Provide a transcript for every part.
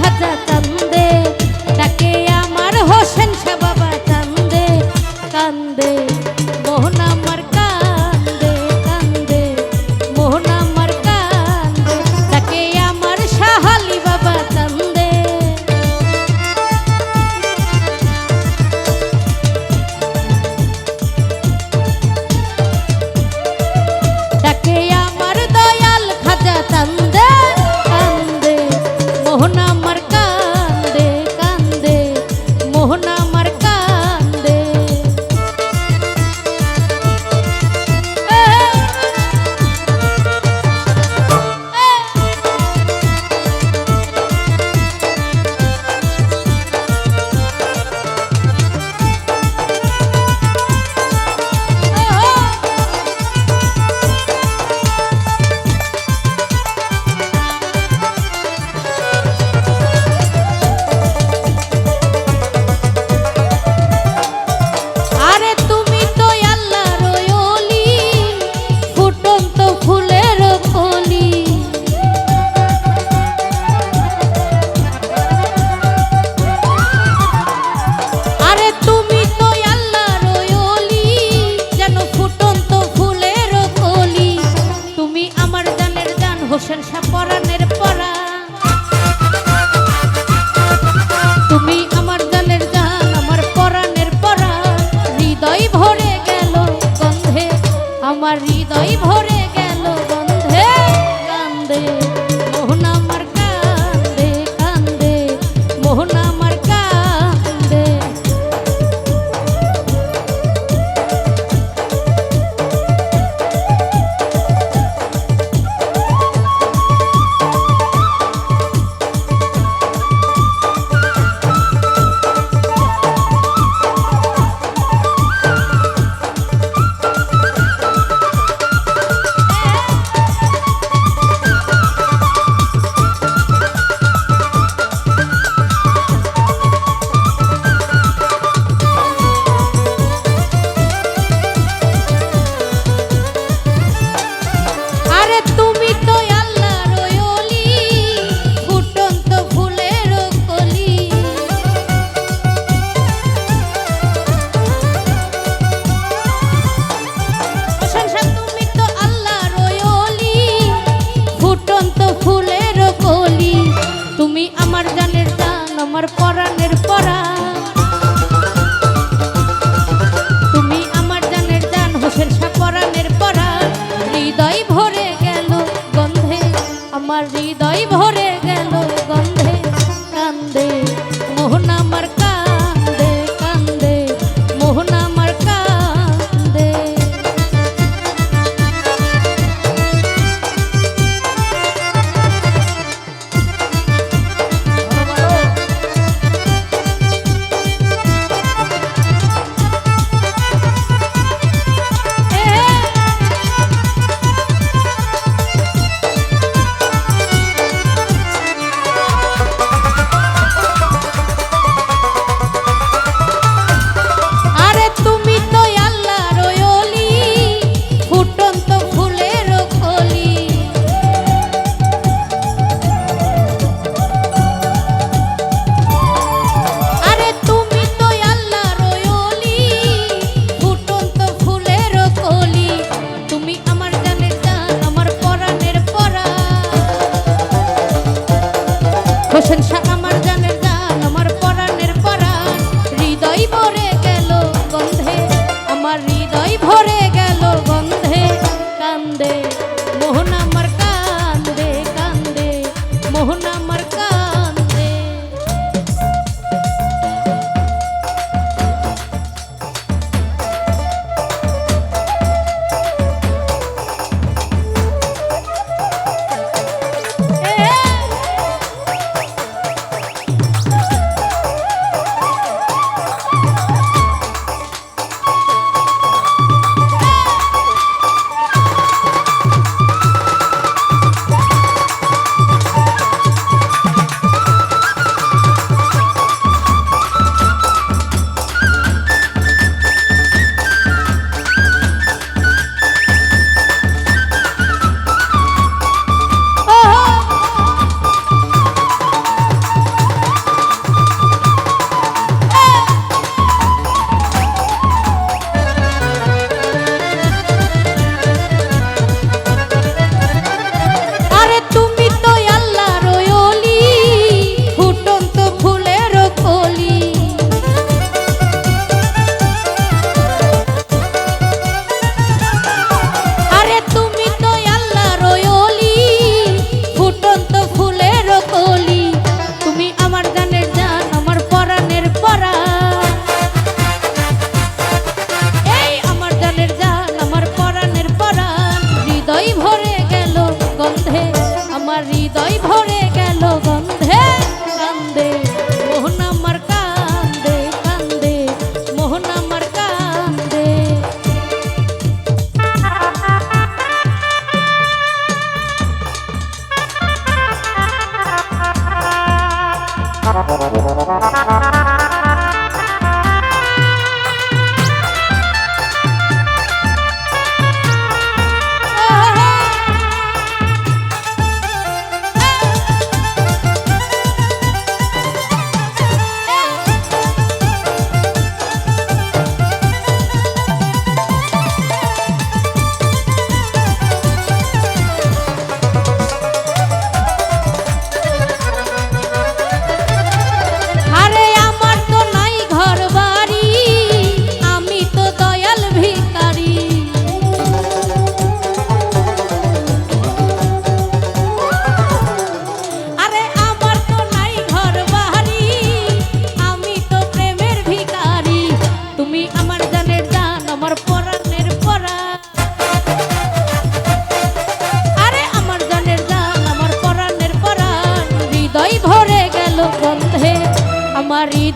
খাজা চান্দে জানের জান আমার জানের জান আমার পরাণ আমার হৃদয় ভরে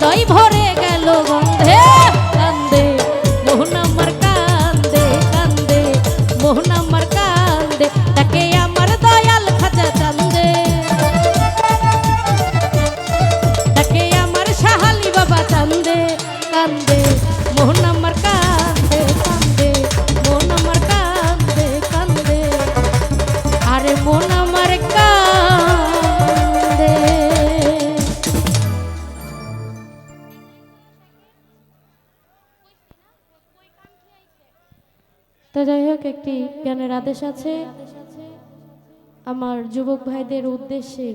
হৃদয় ভরে গেল গো। তো যাই হোক একটি জ্ঞানের আদেশ আছে। আমার যুবক ভাইদের উদ্দেশ্যে